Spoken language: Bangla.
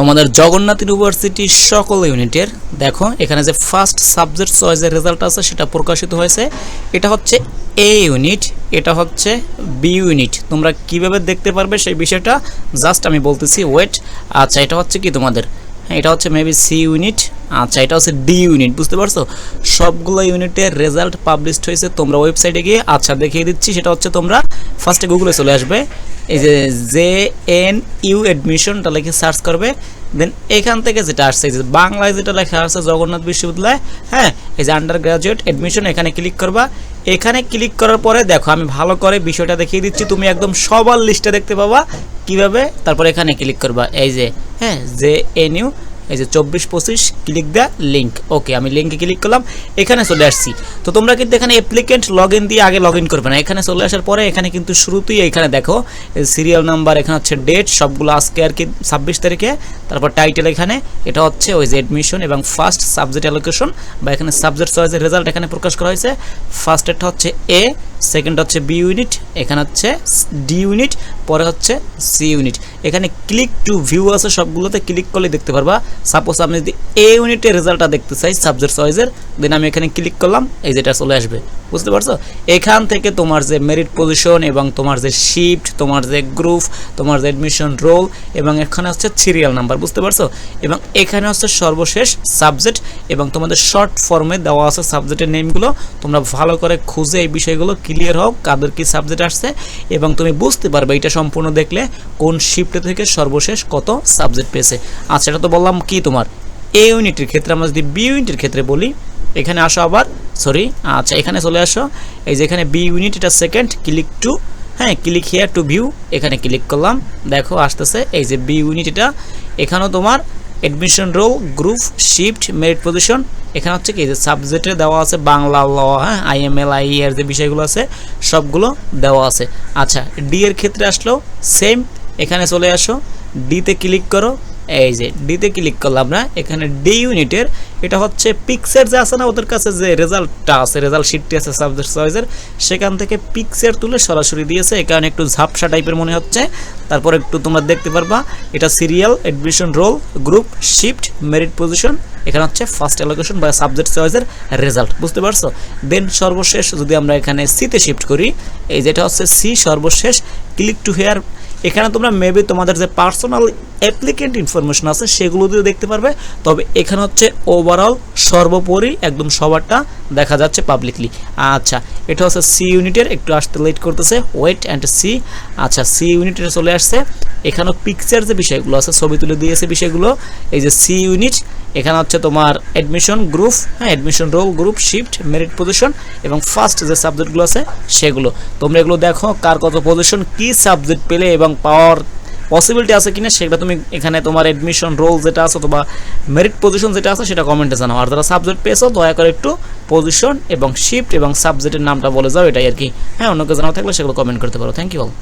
তোমাদের জগন্নাথ ইউনিভার্সিটি সকল ইউনিটের, দেখো, এখানে যে ফার্স্ট সাবজেক্ট চয়েসের রেজাল্ট আছে, সেটা প্রকাশিত হয়েছে। এটা হচ্ছে এ ইউনিট এটা হচ্ছে বি ইউনিট তোমরা কীভাবে দেখতে পারবে সেই বিষয়টা? জাস্ট আমি বলতেছি ওয়েট আচ্ছা এটা হচ্ছে কি তোমাদের? এটা হচ্ছে মেবি সি ইউনিট আচ্ছা এটা হচ্ছে ডি ইউনিট বুঝতে পারছ? সবগুলো ইউনিটের রেজাল্ট পাবলিশড হয়েছে তোমরা ওয়েবসাইটে গিয়ে। আচ্ছা দেখিয়ে দিচ্ছি, সেটা হচ্ছে তোমরা ফার্স্টে গুগলে চলে আসবে। এই যে জে এন ইউ অ্যাডমিশনটা লিখে সার্চ করবে। দেন এখান থেকে যেটা আসছে যে বাংলায় যেটা লেখা আছে জগন্নাথ বিশ্ববিদ্যালয় হ্যাঁ এই যে আন্ডার গ্রাজুয়েট অ্যাডমিশন এখানে ক্লিক করবা। এখানে ক্লিক করার পরে দেখো, আমি ভালো করে বিষয়টা দেখিয়ে দিচ্ছি। তুমি একদম সবার লিস্টে দেখতে পাবা কীভাবে। তারপর এখানে ক্লিক করবা, এই যে হ্যাঁ জে এন ইউ এই যে চব্বিশ পঁচিশ ক্লিক দ্য লিঙ্ক ওকে আমি লিঙ্কে ক্লিক করলাম, এখানে চলে আসছি। তো তোমরা কিন্তু এখানে অ্যাপ্লিকেন্ট লগ দিয়ে আগে লগ ইন করবে না। এখানে চলে আসার পরে এখানে কিন্তু শুরুতেই এখানে দেখো সিরিয়াল নাম্বার এখানে হচ্ছে ডেট সবগুলো আজকে আর কি ছাব্বিশ তারিখে। তারপর টাইটেল এখানে, এটা হচ্ছে ওই যে অ্যাডমিশন এবং ফার্স্ট সাবজেক্ট অ্যালোকেশন বা এখানে সাবজেক্ট চয়েসের রেজাল্ট এখানে প্রকাশ করা হয়েছে। ফার্স্টেরটা হচ্ছে এ সেকেন্ড হচ্ছে বি ইউনিট এখানে হচ্ছে ডি ইউনিট পরে হচ্ছে সি ইউনিট এখানে ক্লিক টু ভিউ আছে সবগুলোতে ক্লিক করলে দেখতে পারবা। সাপোজ আমি যদি এ ইউনিটের রেজাল্টটা দেখতে চাই সাবজেক্ট চয়েসের দেন আমি এখানে ক্লিক করলাম, এই যেটা চলে আসবে। বুঝতে পারছ? এখান থেকে তোমার যে মেরিট পজিশন এবং তোমার যে শিফট তোমার যে গ্রুপ তোমার যে অ্যাডমিশন রোল এবং এখানে হচ্ছে সিরিয়াল নাম্বার বুঝতে পারছ? এবং এখানে হচ্ছে সর্বশেষ সাবজেক্ট এবং তোমাদের শর্ট ফর্মে দেওয়া আছে সাবজেক্টের নেমগুলো তোমরা ভালো করে খুঁজে এই বিষয়গুলো ক্লিয়ার হোক, কাদের কি সাবজেক্ট আসছে, এবং তুমি বুঝতে পারবে এটা সম্পূর্ণ দেখলে কোন শিফটে থেকে সর্বশেষ কত সাবজেক্ট পেয়েছে। আচ্ছা এটা তো বললাম কি তোমার? এ ইউনিটের ক্ষেত্রে, আমরা যদি বি ইউনিটের ক্ষেত্রে বলি, এখানে আসো আবার সরি আচ্ছা এখানে চলে আসো, এই যে এখানে বি ইউনিট এটা সেকেন্ড ক্লিক টু হ্যাঁ ক্লিক হেয়ার টু ভিউ এখানে ক্লিক করলাম, দেখো, আসতেছে, এই যে বি ইউনিট এটা, এখানেও তোমার admission roll group shift merit position এখানে হচ্ছে কি, যে সাবজেক্টে দেওয়া আছে বাংলা ল হ্যাঁ? আইএমএল আই এর যে বিষয়গুলো আছে, সবগুলো দেওয়া আছে। আচ্ছা ডি এর ক্ষেত্রে আসলেও সেম এখানে চলে আসো ডিতে ক্লিক করো এই যে ডিতে ক্লিক করলাম না, এখানে ডি ইউনিটের এটা হচ্ছে পিক্সের যে আছে না, ওদের কাছে যে রেজাল্টটা আছে, রেজাল্ট শিটটি আছে, সাবজেক্ট চয়েসের সেখান থেকে পিক্সের তুলে সরাসরি দিয়েছে, এই কারণে একটু ঝাপসা টাইপের মনে হচ্ছে। তারপর একটু তোমরা দেখতে পারবা, এটা serial admission roll group shift merit position এখানে হচ্ছে ফার্স্ট অ্যালোকেশন বা সাবজেক্ট চয়েসের রেজাল্ট বুঝতে পারছ? দেন সর্বশেষ যদি আমরা এখানে সিতে শিফট করি, এই যেটা হচ্ছে সি সর্বশেষ ক্লিক টু হেয়ার এখানে তোমরা মেবি তোমাদের যে পার্সোনাল অ্যাপ্লিকেন্ট ইনফরমেশন আছে, সেগুলো দিয়ে দেখতে পারবে। তবে এখানে হচ্ছে ওভারঅল সর্বোপরি একদম সবারটা দেখা যাচ্ছে পাবলিকলি আচ্ছা এটা হচ্ছে সি ইউনিটের একটু আসতে লেট করতেছে। ওয়েট অ্যান্ড সি আচ্ছা সি ইউনিটের চলে আসছে। এখানেও পিকচার যে বিষয়গুলো আছে, ছবি তুলে দিয়েছে বিষয়গুলো। এই যে সি ইউনিট এখানে হচ্ছে তোমার অ্যাডমিশন গ্রুপ হ্যাঁ admission roll group shift merit position এবং ফার্স্ট যে সাবজেক্টগুলো আছে, সেগুলো। তোমরা এগুলো দেখো, কার কত পজিশন কি সাবজেক্ট পেলে এবং পাওয়ার পসিবিলিটি আছে কিনা সেটা তুমি এখানে তোমার এডমিশন রোল যেটা আছে অথবা মেরিট পজিশন যেটা আছে সেটা কমেন্টে জানাও। আর যারা সাবজেক্ট পেয়েছ, দয়া করে একটু পজিশন এবং শিফট এবং সাবজেক্টের নামটা বলে যাও, এটাই আর কি। হ্যাঁ অন্যকে জানাও থাকলে সেগুলো কমেন্ট করতে পারো। Thank you all